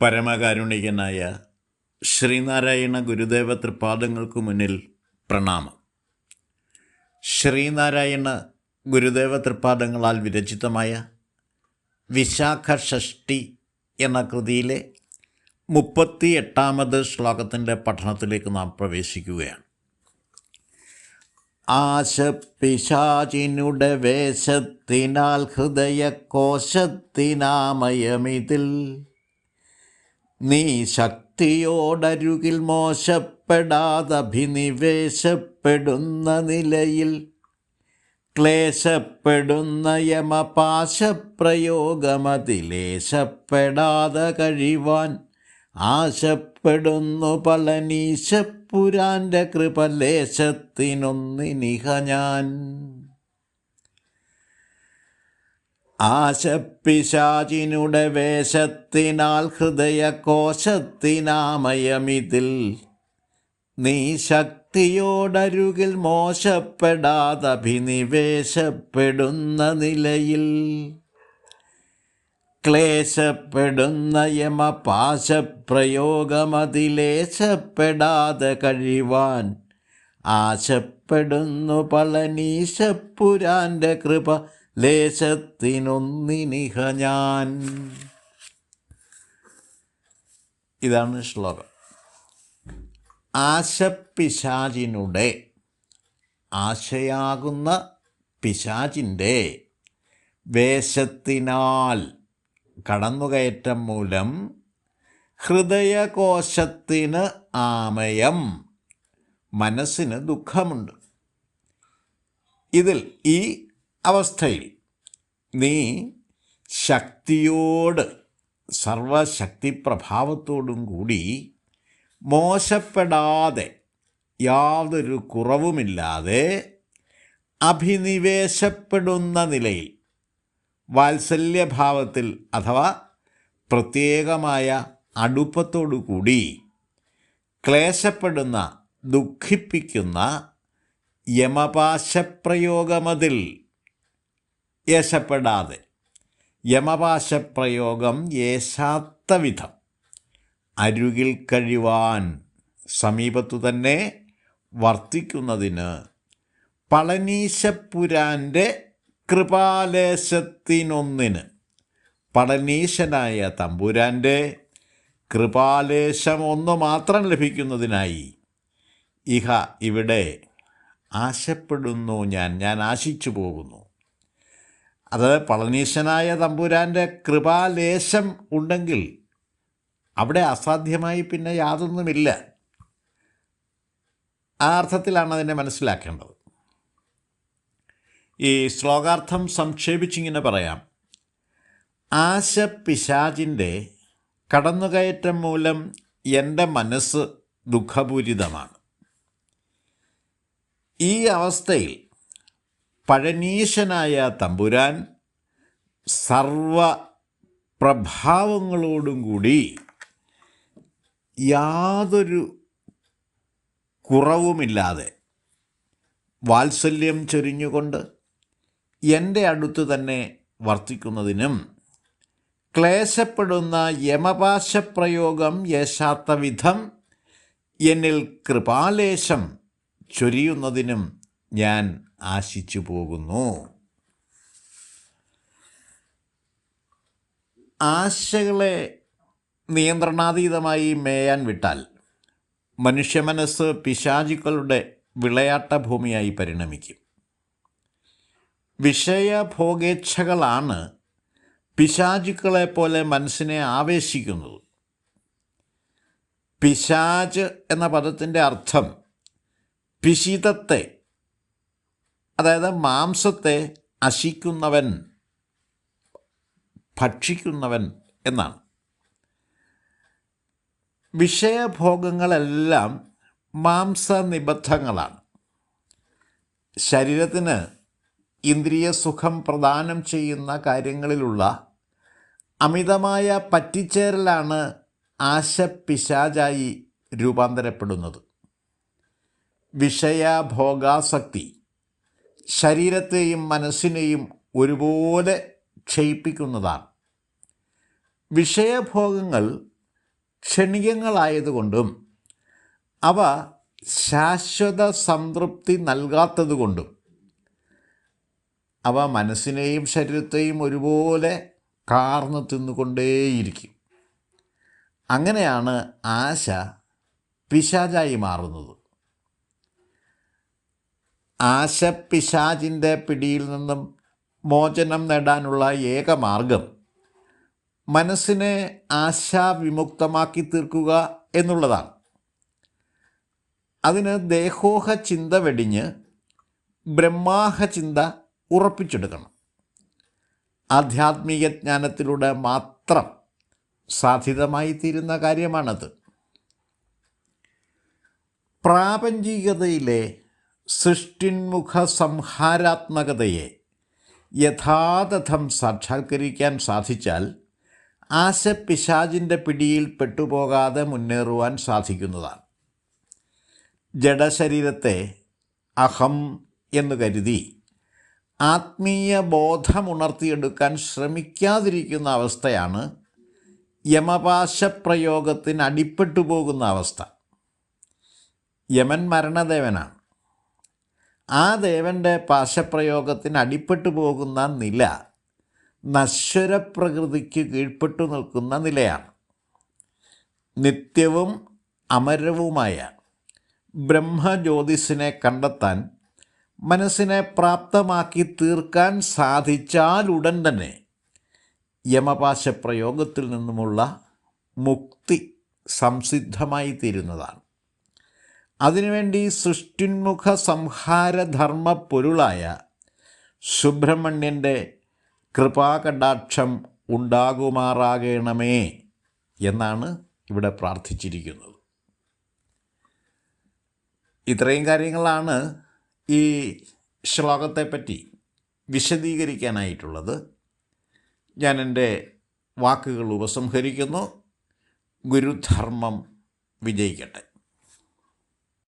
പരമകാരുണികനായ ശ്രീനാരായണ ഗുരുദേവ തൃപ്പാദങ്ങൾക്ക് മുന്നിൽ പ്രണാമം. ശ്രീനാരായണ ഗുരുദേവ തൃപാദങ്ങളാൽ വിരചിതമായ വിശാഖ ഷഷ്ടി എന്ന കൃതിയിലെ മുപ്പത്തി എട്ടാമത് ശ്ലോകത്തിന്റെ പഠനത്തിലേക്ക് നാം പ്രവേശിക്കുകയാണ്. ആശപ്പിശാചിനുടെ വേഷത്തിനാൽ ഹൃദയകോശത്തിനാമയമിതിൽ നീ ശക്തിയോടരുകിൽ മോശപ്പെടാതഭിനിവേശപ്പെടുന്ന നിലയിൽ ക്ലേശപ്പെടുന്ന യമപാശപ്രയോഗമതിലേശപ്പെടാതെ കഴിവാൻ ആശപ്പെടുന്നു പളനീശപ്പുരാന്റെ കൃപലേശത്തിനൊന്നിനിഹ ഞാൻ. ആശപ്പിശാചിനുടെ വേഷത്തിനാൽ ഹൃദയകോശത്തിനാമയമിതിൽ. നീ ശക്തിയോടരുകിൽ മോശപ്പെടാതഭിനിവേശപ്പെടുന്ന നിലയിൽ. ക്ലേശപ്പെടുന്ന യമപാശപ്രയോഗമതിലേശപ്പെടാതെ കഴിവാൻ ആശപ്പെടുന്നു പളനീശപ്പുരാന്റെ കൃപ ലേശത്തിനൊന്നിനിഹ ഞാൻ. ഇതാണ് ശ്ലോകം. ആശപ്പിശാചിനുടെ ആശയാകുന്ന പിശാചിന്റെ വേഷത്തിനാൽ കടന്നുകയറ്റം മൂലം ഹൃദയകോശത്തിന് ആമയം മനസ്സിന് ദുഃഖമുണ്ട്. ഇതിൽ ഈ അവസ്ഥയിൽ നീ ശക്തിയോട് സർവശക്തി പ്രഭാവത്തോടും കൂടി മോശപ്പെടാതെ യാതൊരു കുറവുമില്ലാതെ അഭിനിവേശപ്പെടുന്ന നിലയിൽ വാത്സല്യഭാവത്തിൽ അഥവാ പ്രത്യേകമായ അടുപ്പത്തോടു കൂടി ക്ലേശപ്പെടുന്ന ദുഃഖിപ്പിക്കുന്ന യമപാശപ്രയോഗമതിൽ യേശപ്പെടാതെ. യമപാശപ്രയോഗം യേശാത്ത വിധം അരുകിൽ കഴിവാൻ സമീപത്തു തന്നെ വർത്തിക്കുന്നതിന് പളനീശപ്പുരാന്റെ കൃപാലേശത്തിനൊന്നിന്. പളനീശനായ തമ്പുരാന്റെ കൃപാലേശം ഒന്ന് മാത്രം ലഭിക്കുന്നതിനായി ഇഹ ഇവിടെ ആശപ്പെടുന്നു ഞാൻ ഞാൻ ആശിച്ചു പോകുന്നു. അത് പളനീശനായ തമ്പുരാന്റെ കൃപാലേശം ഉണ്ടെങ്കിൽ അവിടെ അസാധ്യമായി പിന്നെ യാതൊന്നുമില്ല. ആ അർത്ഥത്തിലാണ് അതിനെ മനസ്സിലാക്കേണ്ടത്. ഈ ശ്ലോകാർത്ഥം സംക്ഷേപിച്ചിങ്ങനെ പറയാം. ആശ പിശാചിന്റെ കടന്നുകയറ്റം മൂലം എന്റെ മനസ്സ് ദുഃഖപൂരിതമാണ്. ഈ അവസ്ഥയിൽ പഴനീശനായ തമ്പുരാൻ സർവ പ്രഭാവങ്ങളോടും കൂടി യാതൊരു കുറവുമില്ലാതെ വാത്സല്യം ചൊരിഞ്ഞുകൊണ്ട് എന്റെ അടുത്ത് തന്നെ വർത്തിക്കുന്നതിനും ക്ലേശപ്പെടുന്ന യമപാശപ്രയോഗം യേശാത്ത വിധം എന്നിൽ കൃപാലേശം ചൊരിയുന്നതിനും ഞാൻ ആശിച്ചു പോകുന്നു. ആശകളെ നിയന്ത്രണാതീതമായി മേയാൻ വിട്ടാൽ മനുഷ്യ മനസ്സ് പിശാചുക്കളുടെ വിളയാട്ട ഭൂമിയായി പരിണമിക്കും. വിഷയഭോഗേച്ഛകളാണ് പിശാചുക്കളെ പോലെ മനസ്സിനെ ആവേശിക്കുന്നത്. പിശാജ് എന്ന പദത്തിന്റെ അർത്ഥം പിശിതത്തെ അതായത് മാംസത്തെ അശിക്കുന്നവൻ ഭക്ഷിക്കുന്നവൻ എന്നാണ്. വിഷയഭോഗങ്ങളെല്ലാം മാംസനിബദ്ധങ്ങളാണ്. ശരീരത്തിന് ഇന്ദ്രിയ സുഖം പ്രദാനം ചെയ്യുന്ന കാര്യങ്ങളിലുള്ള അമിതമായ പറ്റിച്ചേരലാണ് ആശപ്പിശാചായി രൂപാന്തരപ്പെടുന്നത്. വിഷയഭോഗാസക്തി. ശരീരത്തെയും മനസ്സിനെയും ഒരുപോലെ ക്ഷയിപ്പിക്കുന്നതാണ്. വിഷയഭോഗങ്ങൾ ക്ഷണികങ്ങളായതുകൊണ്ടും അവ ശാശ്വത സംതൃപ്തി നൽകാത്തതുകൊണ്ടും അവ മനസ്സിനെയും ശരീരത്തെയും ഒരുപോലെ കാർന്നു തിന്നുകൊണ്ടേയിരിക്കും. അങ്ങനെയാണ് ആശ പിശാചായി മാറുന്നത്. ആശ പിശാചിന്റെ പിടിയിൽ നിന്നും മോചനം നേടാനുള്ള ഏക മാർഗം മനസ്സിനെ ആശാവിമുക്തമാക്കി തീർക്കുക എന്നുള്ളതാണ്. അതിന് ദേഹോഹ ചിന്ത വെടിഞ്ഞ് ബ്രഹ്മാഹ ചിന്ത ഉറപ്പിച്ചെടുക്കണം. ആധ്യാത്മിക ജ്ഞാനത്തിലൂടെ മാത്രം സാധ്യതമായി തീരുന്ന കാര്യമാണത്. പ്രാപഞ്ചികതയിലെ സൃഷ്ടിന്മുഖ സംഹാരാത്മകതയെ യഥാതഥം സാക്ഷാത്കരിക്കാൻ സാധിച്ചാൽ ആശ പിശാചിന്റെ പിടിയിൽ പെട്ടുപോകാതെ മുന്നേറുവാൻ സാധിക്കുന്നതാണ്. ജഡശരീരത്തെ അഹം എന്ന് കരുതി ആത്മീയ ബോധമുണർത്തിയെടുക്കാൻ ശ്രമിക്കാതിരിക്കുന്ന അവസ്ഥയാണ് യമപാശപ്രയോഗത്തിന് അടിപ്പെട്ടു പോകുന്ന അവസ്ഥ. യമൻ മരണദേവനാണ്. ആ ദേവന്റെ പാശപ്രയോഗത്തിന് അടിപ്പെട്ടു പോകുന്ന നില നശ്വരപ്രകൃതിക്ക് കീഴ്പ്പെട്ടു നിൽക്കുന്ന നിലയാണ്. നിത്യവും അമരവുമായ ബ്രഹ്മജ്യോതിസിനെ കണ്ടെത്താൻ മനസ്സിനെ പ്രാപ്തമാക്കി തീർക്കാൻ സാധിച്ചാലുടൻ തന്നെ യമപാശപ്രയോഗത്തിൽ നിന്നുമുള്ള മുക്തി സംസിദ്ധമായി തീരുന്നതാണ് അതിനുവേണ്ടി സൃഷ്ടിന്മുഖ സംഹാരധർമ്മ പൊരുളായ സുബ്രഹ്മണ്യന്റെ കൃപാകടാക്ഷം ഉണ്ടാകുമാറാകണമേ എന്നാണ് ഇവിടെ പ്രാർത്ഥിച്ചിരിക്കുന്നത്. ഇത്രയും കാര്യങ്ങളാണ് ഈ ശ്ലോകത്തെപ്പറ്റി വിശദീകരിക്കാനായിട്ടുള്ളത്. ഞാൻ എന്റെ വാക്കുകൾ ഉപസംഹരിക്കുന്നു. ഗുരുധർമ്മം വിജയിക്കട്ടെ.